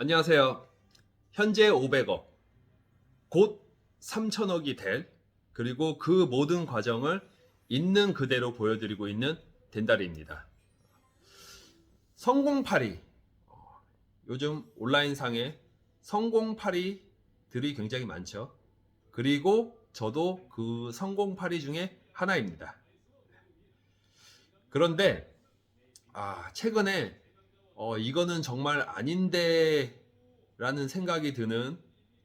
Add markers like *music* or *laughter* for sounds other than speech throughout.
안녕하세요. 현재 500억, 곧 3천억이 될, 그리고 그 모든 과정을 있는 그대로 보여드리고 있는 덴다리입니다. 어, 요즘 온라인상에 성공파리들이 굉장히 많죠. 그리고 저도 그 성공파리 중에 하나입니다. 그런데, 아, 최근에 어, 이거는 정말 아닌데 라는 생각이 드는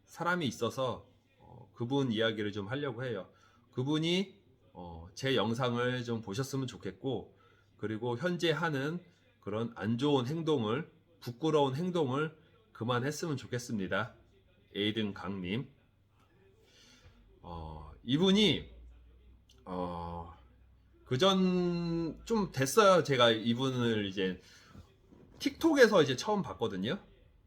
사람이 있어서 어, 그분 이야기를 좀 하려고 해요. 그분이 어, 제 영상을 좀 보셨으면 좋겠고 그리고 현재 하는 그런 안 좋은 행동을 부끄러운 행동을 그만했으면 좋겠습니다. 에이든 강님. 어, 이분이 어, 그전 좀 됐어요. 제가 이분을 이제 틱톡에서 이제 처음 봤거든요.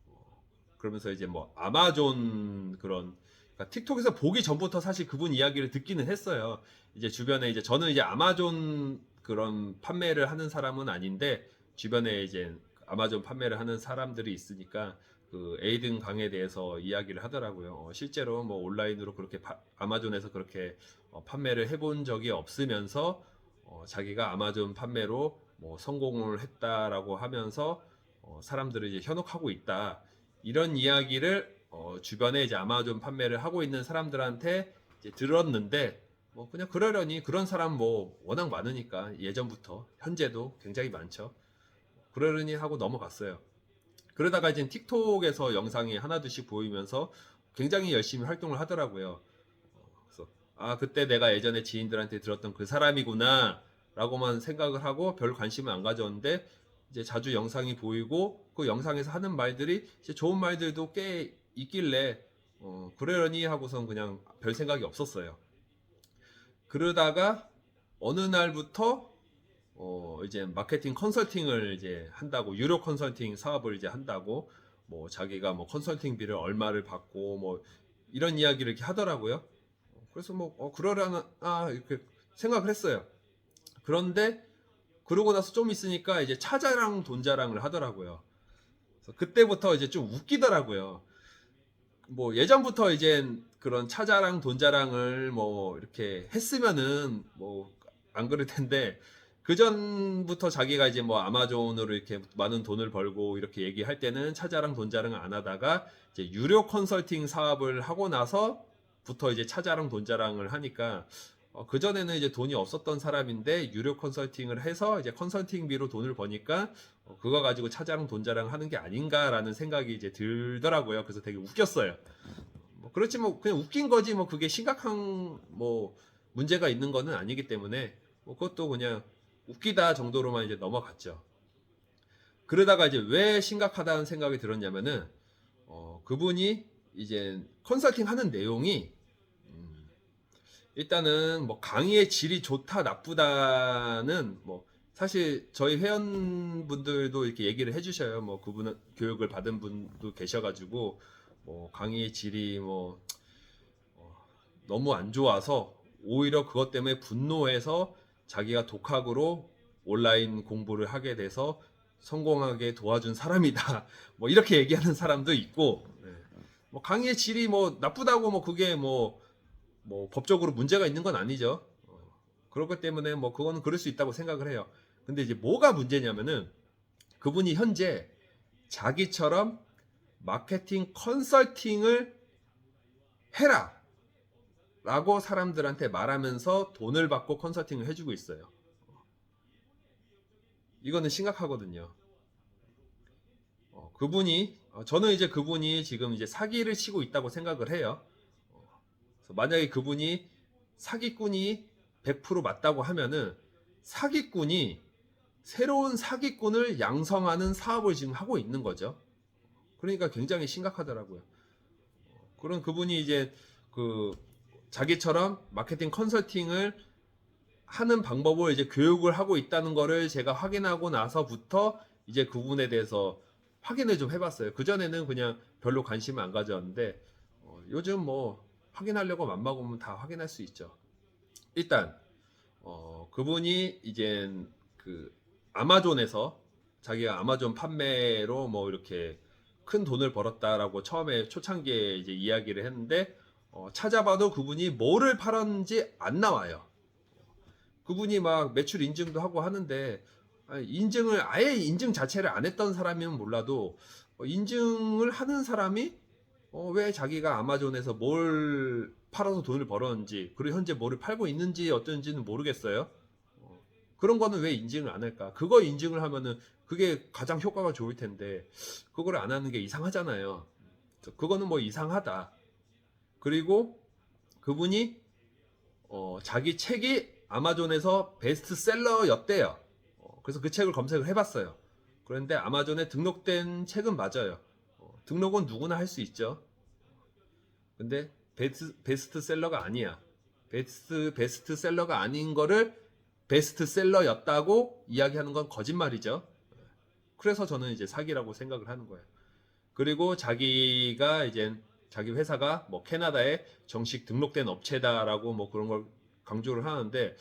어, 그러면서 이제 뭐 아마존 그런 그러니까 틱톡에서 보기 전부터 사실 그분 이야기를 듣기는 했어요. 이제 주변에 이제 저는 이제 아마존 그런 판매를 하는 사람은 아닌데 주변에 이제 아마존 판매를 하는 사람들이 있으니까 그 에이든 강에 대해서 이야기를 하더라고요. 어, 실제로 뭐 온라인으로 그렇게 파- 아마존에서 그렇게 어, 판매를 해본 적이 없으면서 어, 자기가 아마존 판매로 뭐 성공을 했다라고 하면서 어, 사람들을 이제 현혹하고 있다. 이런 이야기를 어, 주변에 이제 아마존 판매를 하고 있는 사람들한테 이제 들었는데 뭐 그냥 그러려니 그런 사람 뭐 워낙 많으니까 예전부터 현재도 굉장히 많죠. 그러려니 하고 넘어갔어요. 그러다가 이제 틱톡에서 영상이 하나둘씩 보이면서 굉장히 열심히 활동을 하더라고요. 어, 그래서 아 그때 내가 예전에 지인들한테 들었던 그 사람이구나 라고만 생각을 하고 별 관심을 안 가졌는데 이제 자주 영상이 보이고 그 영상에서 하는 말들이 이제 좋은 말들도 꽤 있길래 어, 그러려니 하고선 그냥 별 생각이 없었어요. 그러다가 어느 날부터 어, 이제 마케팅 컨설팅을 이제 한다고 유료 컨설팅 사업을 이제 한다고 뭐 자기가 뭐 컨설팅비를 얼마를 받고 뭐 이런 이야기를 이렇게 하더라고요. 그래서 뭐 어, 그러려나 아 이렇게 생각을 했어요. 그런데 그러고 나서 좀 있으니까 이제 차자랑 돈자랑을 하더라고요. 그때부터 이제 좀 웃기더라고요. 뭐 예전부터 이제 그런 차자랑 돈자랑을 뭐 이렇게 했으면은 뭐 안 그럴 텐데 그 전부터 자기가 이제 뭐 아마존으로 이렇게 많은 돈을 벌고 이렇게 얘기할 때는 차자랑 돈자랑을 안 하다가 이제 유료 컨설팅 사업을 하고 나서부터 이제 차자랑 돈자랑을 하니까 어, 그전에는 이제 돈이 없었던 사람인데 유료 컨설팅을 해서 이제 컨설팅비로 돈을 버니까 어, 그거 가지고 차자랑 돈자랑 하는 게 아닌가라는 생각이 이제 들더라고요. 그래서 되게 웃겼어요. 뭐 그렇지 뭐 그냥 웃긴 거지 뭐 그게 심각한 뭐 문제가 있는 거는 아니기 때문에 뭐 그것도 그냥 웃기다 정도로만 이제 넘어갔죠. 그러다가 이제 왜 심각하다는 생각이 들었냐면은 어, 그분이 이제 컨설팅 하는 내용이 음, 일단은 뭐 강의의 질이 좋다 나쁘다는 뭐 사실 저희 회원분들도 이렇게 얘기를 해주셔요. 뭐 그분은 교육을 받은 분도 계셔가지고 뭐 강의의 질이 뭐 어, 너무 안 좋아서 오히려 그것 때문에 분노해서 자기가 독학으로 온라인 공부를 하게 돼서 성공하게 도와준 사람이다. *laughs* 뭐 이렇게 얘기하는 사람도 있고, 네. 뭐 강의의 질이 뭐 나쁘다고 뭐 그게 뭐, 뭐 법적으로 문제가 있는 건 아니죠. 어, 그렇기 때문에 뭐 그거는 그럴 수 있다고 생각을 해요. 근데 이제 뭐가 문제냐면은 그분이 현재 자기처럼 마케팅 컨설팅을 해라. 라고 사람들한테 말하면서 돈을 받고 컨설팅을 해주고 있어요. 이거는 심각하거든요. 어, 그분이 어, 저는 이제 그분이 지금 이제 사기를 치고 있다고 생각을 해요. 만약에 그분이 사기꾼이 100% 맞다고 하면은 사기꾼이 새로운 사기꾼을 양성하는 사업을 지금 하고 있는 거죠. 그러니까 굉장히 심각하더라고요. 어, 그런 그분이 이제 그 자기처럼 마케팅 컨설팅을 하는 방법을 이제 교육을 하고 있다는 거를 제가 확인하고 나서부터 이제 그분에 대해서 확인을 좀 해봤어요. 그전에는 그냥 별로 관심을 안 가졌는데, 어, 요즘 뭐 확인하려고 맘먹으면 다 확인할 수 있죠. 일단, 어, 그분이 이제 그 아마존에서 자기가 아마존 판매로 뭐 이렇게 큰 돈을 벌었다라고 처음에 초창기에 이제 이야기를 했는데 어, 찾아봐도 그분이 뭐를 팔았는지 안 나와요. 그분이 막 매출 인증도 하고 하는데 아니, 인증을 아예 인증 자체를 안 했던 사람이면 몰라도 어, 인증을 하는 사람이 어, 왜 자기가 아마존에서 뭘 팔아서 돈을 벌었는지 그리고 현재 뭐를 팔고 있는지 어떤지는 모르겠어요. 어, 그런 거는 왜 인증을 안 할까? 그거 인증을 하면은 그게 가장 효과가 좋을 텐데 그걸 안 하는 게 이상하잖아요. 그거는 뭐 이상하다. 그리고 그분이 어, 자기 책이 아마존에서 베스트셀러였대요. 어, 그래서 그 책을 검색을 해봤어요. 그런데 아마존에 등록된 책은 맞아요. 어, 등록은 누구나 할 수 있죠. 근데 베스트, 베스트셀러가 아니야. 베스트 베스트셀러가 아닌 거를 베스트셀러였다고 이야기하는 건 거짓말이죠. 그래서 저는 이제 사기라고 생각을 하는 거예요. 그리고 자기가 이제 자기 회사가 뭐 캐나다에 정식 등록된 업체다라고 뭐 그런 걸 강조를 하는데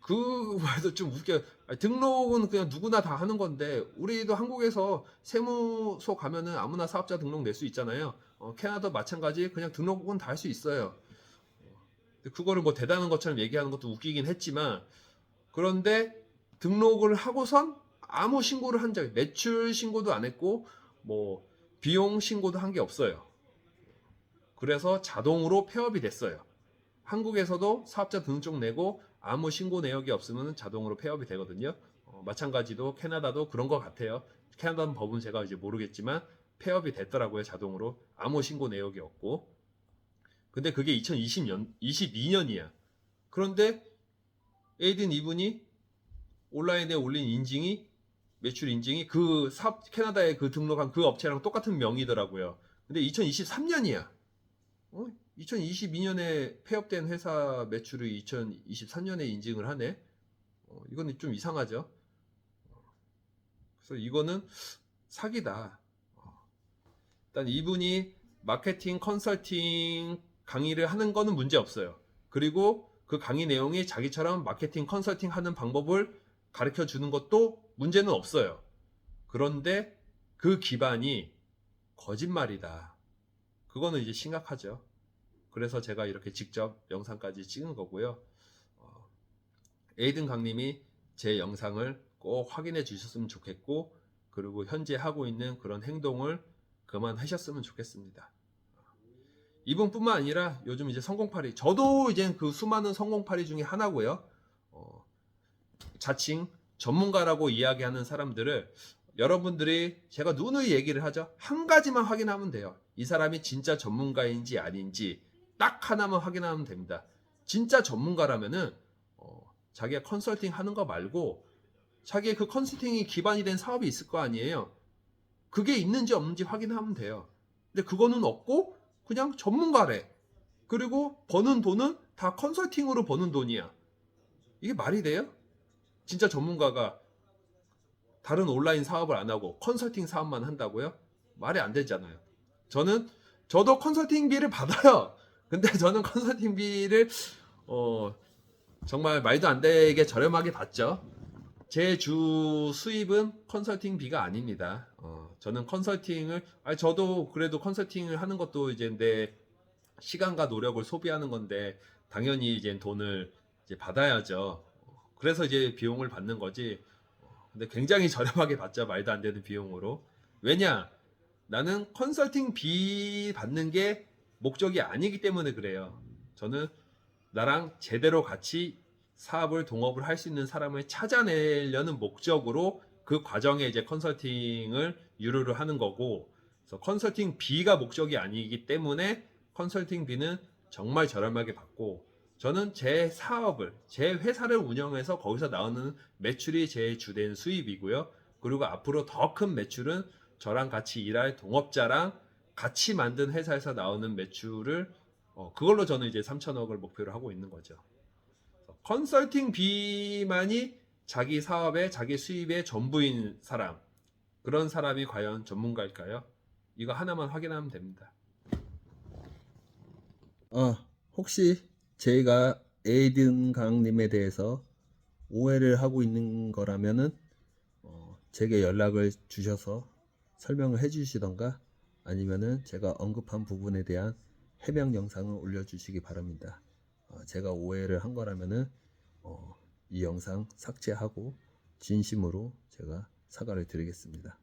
그 말도 좀 웃겨. 등록은 그냥 누구나 다 하는 건데 우리도 한국에서 세무소 가면은 아무나 사업자 등록 낼 수 있잖아요. 어, 캐나다 마찬가지 그냥 등록은 다 할 수 있어요. 그거를 뭐 대단한 것처럼 얘기하는 것도 웃기긴 했지만 그런데 등록을 하고선 아무 신고를 한 적이 매출 신고도 안 했고 뭐 비용 신고도 한 게 없어요. 그래서 자동으로 폐업이 됐어요. 한국에서도 사업자 등록증 내고 아무 신고 내역이 없으면 자동으로 폐업이 되거든요. 어, 마찬가지도 캐나다도 그런 것 같아요. 캐나다 법은 제가 이제 모르겠지만 폐업이 됐더라고요 자동으로 아무 신고 내역이 없고. 근데 그게 2020년 22년이야. 그런데 에이든 이분이 온라인에 올린 인증이 매출 인증이 그 사업 캐나다에 그 등록한 그 업체랑 똑같은 명이더라고요. 근데 2023년이야. 어? 2022년에 폐업된 회사 매출을 2023년에 인증을 하네. 어, 이건 좀 이상하죠. 어, 그래서 이거는 사기다. 어. 일단 이분이 마케팅 컨설팅 강의를 하는 거는 문제 없어요. 그리고 그 강의 내용이 자기처럼 마케팅 컨설팅 하는 방법을 가르쳐 주는 것도 문제는 없어요. 그런데 그 기반이 거짓말이다. 그거는 이제 심각하죠. 그래서 제가 이렇게 직접 영상까지 찍은 거고요. 어, 에이든 강님이 제 영상을 꼭 확인해 주셨으면 좋겠고, 그리고 현재 하고 있는 그런 행동을 그만하셨으면 좋겠습니다. 이분뿐만 아니라 요즘 이제 성공파리, 저도 이제 그 수많은 성공파리 중에 하나고요. 어, 자칭 전문가라고 이야기하는 사람들을 여러분들이 제가 누누이 얘기를 하죠. 한 가지만 확인하면 돼요. 이 사람이 진짜 전문가인지 아닌지 딱 하나만 확인하면 됩니다. 진짜 전문가라면은 어, 자기가 컨설팅 하는 거 말고 자기의 그 컨설팅이 기반이 된 사업이 있을 거 아니에요. 그게 있는지 없는지 확인하면 돼요. 근데 그거는 없고 그냥 전문가래. 그리고 버는 돈은 다 컨설팅으로 버는 돈이야. 이게 말이 돼요? 진짜 전문가가 다른 온라인 사업을 안 하고 컨설팅 사업만 한다고요? 말이 안 되잖아요. 저는 저도 컨설팅비를 받아요. *laughs* 근데 저는 컨설팅비를 어 정말 말도 안 되게 저렴하게 받죠. 제 주 수입은 컨설팅비가 아닙니다. 어, 저는 컨설팅을 아니 저도 그래도 컨설팅을 하는 것도 이제 내 시간과 노력을 소비하는 건데 당연히 이제 돈을 이제 받아야죠. 그래서 이제 비용을 받는 거지. 어, 근데 굉장히 *laughs* 저렴하게 받죠. 말도 안 되는 비용으로. 왜냐? 나는 컨설팅 비 받는 게 목적이 아니기 때문에 그래요. 저는 나랑 제대로 같이 사업을 동업을 할 수 있는 사람을 찾아내려는 목적으로 그 과정에 이제 컨설팅을 유료를 하는 거고, 그래서 컨설팅 비가 목적이 아니기 때문에 컨설팅 비는 정말 저렴하게 받고, 저는 제 사업을, 제 회사를 운영해서 거기서 나오는 매출이 제 주된 수입이고요. 그리고 앞으로 더 큰 매출은 저랑 같이 일할 동업자랑 같이 만든 회사에서 나오는 매출을 어, 그걸로 저는 이제 3천억을 목표로 하고 있는 거죠. 컨설팅 비만이 자기 사업의 자기 수입의 전부인 사람 그런 사람이 과연 전문가일까요? 이거 하나만 확인하면 됩니다. 아, 혹시 제가 에이든 강님에 대해서 오해를 하고 있는 거라면은 어, 제게 연락을 주셔서 설명을 해 주시던가 아니면은 제가 언급한 부분에 대한 해명 영상을 올려주시기 바랍니다. 어, 제가 오해를 한 거라면은 어, 이 영상 삭제하고 진심으로 제가 사과를 드리겠습니다.